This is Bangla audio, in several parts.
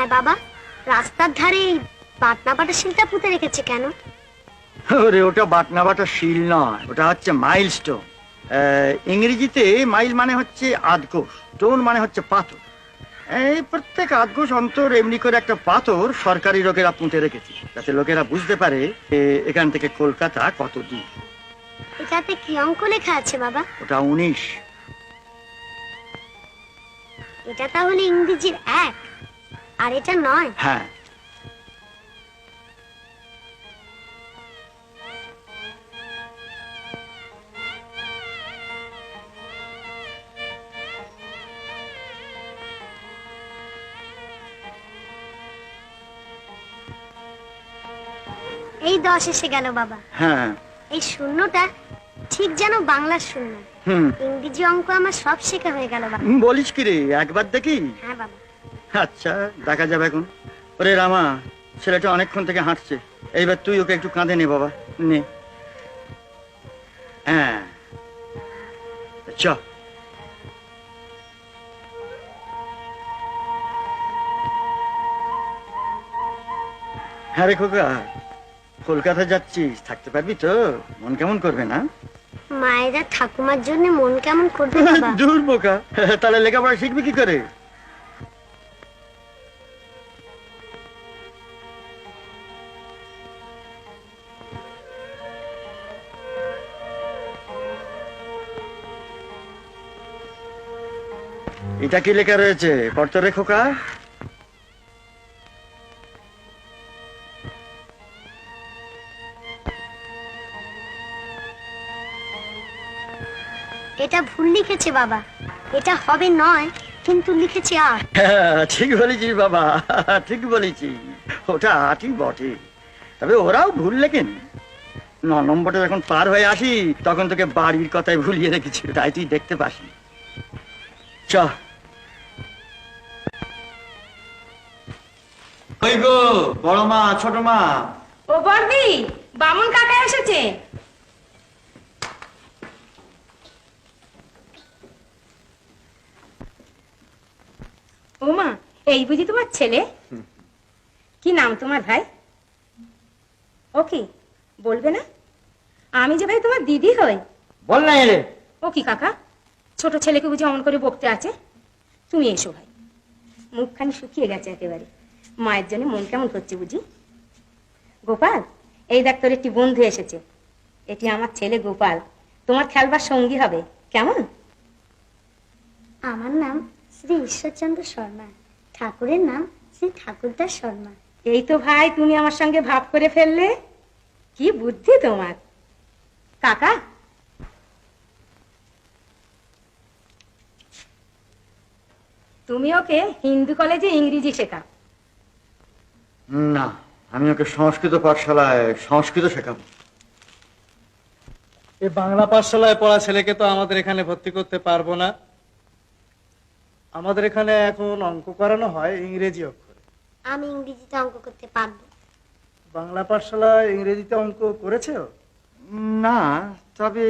হ্যাঁ বাবা রাস্তার ধারে এই বাটনা বাটা শিলটা পুঁতে রেখেছে কেন? ওরে ওটা বাটনা বাটা শিল নয় ওটা হচ্ছে মাইলস্টোন। ইংরেজিতে মাইল মানে হচ্ছে আধকোষ স্টোন মানে হচ্ছে পাথর। এই প্রত্যেক আধকোষ অন্তর এমনি করে একটা পাথর সরকারি লোকেরা পুঁতে রেখেছে যাতে লোকেরা বুঝতে পারে যে এখান থেকে কলকাতা কত দূর। এটাতে কি অঙ্ক লেখা আছে বাবা? ওটা উনিশ। এটা তাহলে ইংরেজির এক। আর এটা নয়। হ্যাঁ। এই দশ এসে গেল বাবা। হ্যাঁ। এই শূন্যটা ঠিক যেন বাংলার শূন্য। হুম। ইংরেজি অঙ্ক আমার সব শেখা হয়ে গেল বাবা। বলিস কি রে? একবার দেখি। হ্যাঁ বাবা। আচ্ছা দেখা যাবে এখন। ওরে রামা ছেলেটা অনেকক্ষণ থেকে হাঁটছে। এইবার তুই ওকে একটু কাঁধে নে বাবা নে। হ্যাঁ। চ। হ্যাঁ রে খোকা কলকাতা যাচ্ছিস থাকতে পারবি তো? মন কেমন করবে না? মায়েরা ঠাকুমার জন্য মন কেমন করবে দূর বোকা তাহলে লেখাপড়া শিখবি কি করে? এটা কি লেখা রয়েছে? পড়তো রে খোকা এটা ভুল লিখেছে বাবা। এটা হবে নয় কিন্তু লিখেছে আট। হ্যাঁ, ঠিক বলেছিস বাবা ঠিক বলেছি। ওটা আটই বটে। তবে ওরাও ভুল লেখেন। ন নম্বরটা যখন পার হয়ে আসি তখন তোকে বাড়ির কথায় ভুলিয়ে রেখেছি তাই তুই দেখতে পাসনি। চ ওই গো বড় মা ছোট মা। ও বর্দি বামুন কাকা এসেছে। ও মা এই বুঝি তোমার ছেলে? কি নাম তোমার ভাই? ও কি বলবে না? আমি যে ভাই তোমার দিদি হই। বল না রে ও কি কাকা? ছোট ছেলেকে বুঝি অমন করে বকতে আছে? তুমি এসো ভাই। মুখখানি শুকিয়ে গেছে একেবারে। মায়ের জন্য মন কেমন করছে বুঝি? গোপাল এই দেখ তোর একটি বন্ধু এসেছে। এটি আমার ছেলে গোপাল। তোমার খেলবার সঙ্গী হবে। কেমন? আমার নাম শ্রী ঈশ্বরচন্দ্র শর্মা। ঠাকুরের নাম শ্রী ঠাকুরদাস শর্মা। এই তো ভাই তুমি আমার সঙ্গে ভাব করে ফেললে? কি বুদ্ধি তোমার। কাকা তুমি ওকে হিন্দু কলেজে ইংরেজি শেখাও। না আমি ওকে সংস্কৃত পাঠশালায় সংস্কৃত শেখাবো। এই বাংলা পাঠশালায় পড়া ছেলেকে তো আমাদের এখানে ভর্তি করতে পারব না। আমাদের এখানে এখন অঙ্ক করানো হয় ইংরেজি অক্ষরে। আমি ইংরেজিতে অঙ্ক করতে পারব। বাংলা পাঠশালায় ইংরেজিতে অঙ্ক করেছে? না তবে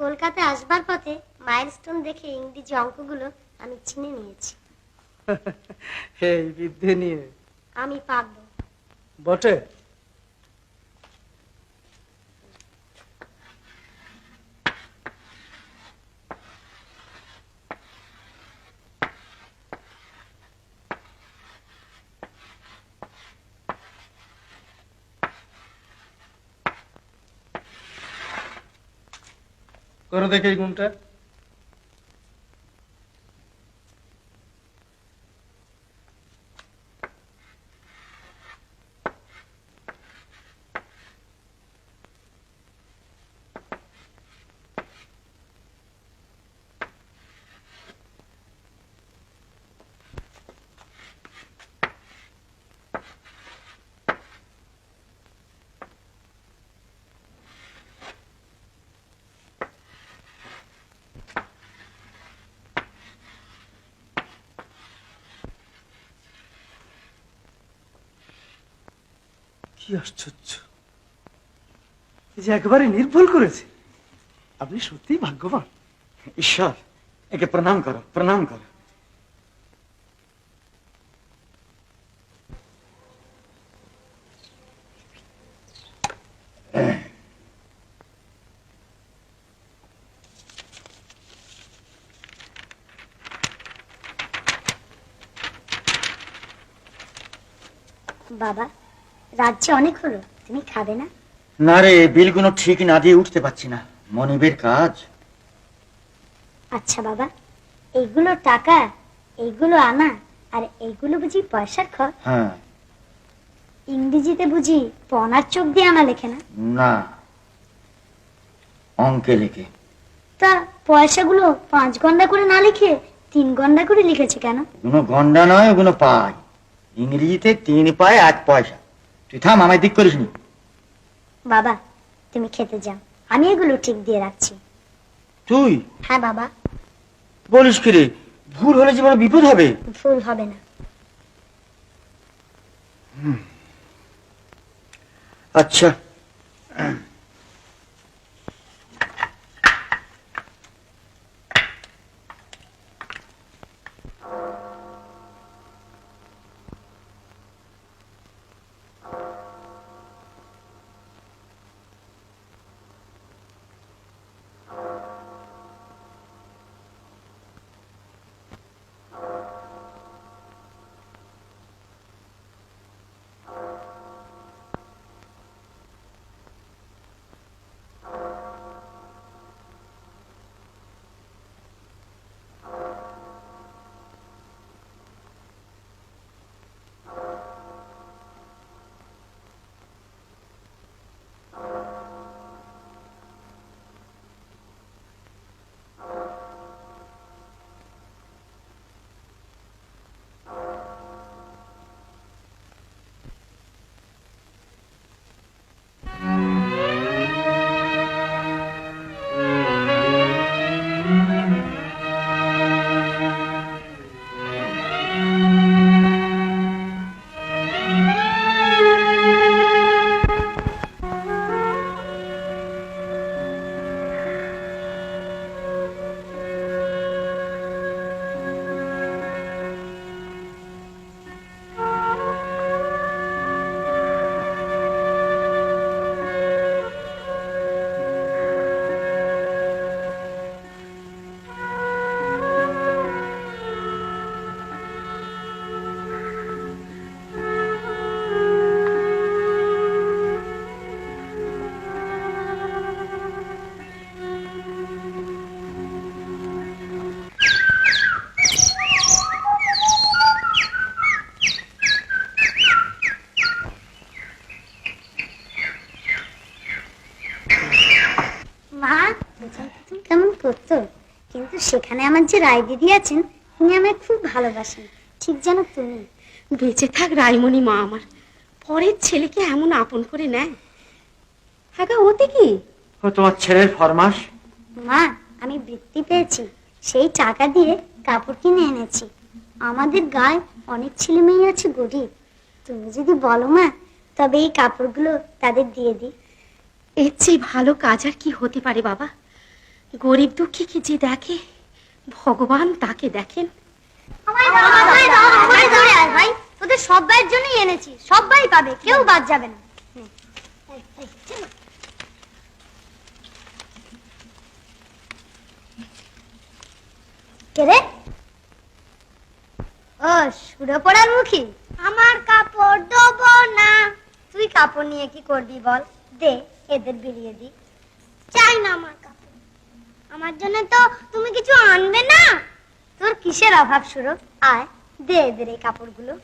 কলকাতায় আসবার পথে মাইলস্টোন দেখে ইংরেজি অঙ্কগুলো আমি চিনে নিয়েছি। এই বিদ্যে নিয়ে। আমি পারব। বটে? করো দেখে এই গুণটা কি আশ্চর্য যে একেবারে নির্ভুল করেছে। আপনি সত্যি ভাগ্যবান। ঈশ্বর একে প্রণাম করো প্রণাম করো। বাবা রাজ্যে অনেক হলো তুমি খাবে না? না রে বিলগুলো ঠিক না দিয়ে উঠতে পারছি না। মনিবের কাজ। আচ্ছা বাবা এইগুলো টাকা এইগুলো আনা আর এইগুলো বুঝি পয়সার খর হ্যাঁ। ইংরেজিতে বুঝি পনার চোখ দিয়ে আনা লেখে না? না। অঙ্কে লেখে। তা পয়সাগুলো পাঁচ গন্ডা করে না লিখে তিন গন্ডা করে লিখেছে কেন? কোনো গন্ডা নয় ওগুলো পায় ইংরেজিতে তিন পায় এক পয়সা। তুই থাম আমায় দিক করিস নি। বাবা তুমি খেতে যাও। আমি এগুলো ঠিক দিয়ে রাখছি। তুই? হ্যাঁ বাবা। বলিস কি রে? ভুল হলে জীবনে বিপদ হবে। ভুল হবে না। আচ্ছা। মা কেমন করতো? কিন্তু সেখানে আমার যে রায় দিদি আছেন তিনি আমায় খুব ভালোবাসেন। ঠিক যেন তুমি। বেঁচে থাক রাইমণি মা আমার। পরের ছেলেকে এমন আপন করে নেয়। হ্যাঁ ওতে কি? ও তোমার ছেলের ফরমাস মা আমি বৃত্তি পেয়েছি। সেই টাকা দিয়ে কাপড় কিনে এনেছি। আমাদের গায়ে অনেক ছেলে মেয়ে আছে গরিব। তুমি যদি বলো মা তবে এই কাপড়গুলো তাদের দিয়ে দিই। এর চেয়ে ভালো কাজ আর কি হতে পারে বাবা? গরিব দুঃখীকে যে দেখে? ভগবান তাকে দেখেন। তোদের সবাইয়ের জন্যই এনেছি। সবাই পাবে, কেউ বাদ যাবে না। আমার কাপড় দেবো না। তুই কাপড় নিয়ে কি করবি বল? দে এদের বিলিয়ে দি। চাই না আমার কাপড়। আমার জন্য তো তুমি কিছু আনবে না। তোর কিসের অভাব আয়, দে এদের এই কাপড়গুলো।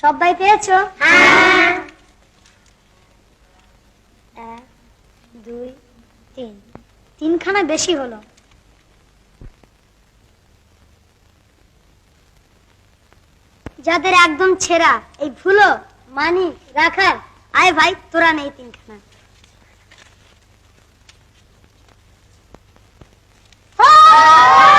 সবাই পেয়েছ? হ্যাঁ। তিনখানা বেশি হলো যাদের একদম ছেঁড়া, এই ভুলো, মানি রাখার আয় ভাই, তোরা নেই তিনখানা Oh!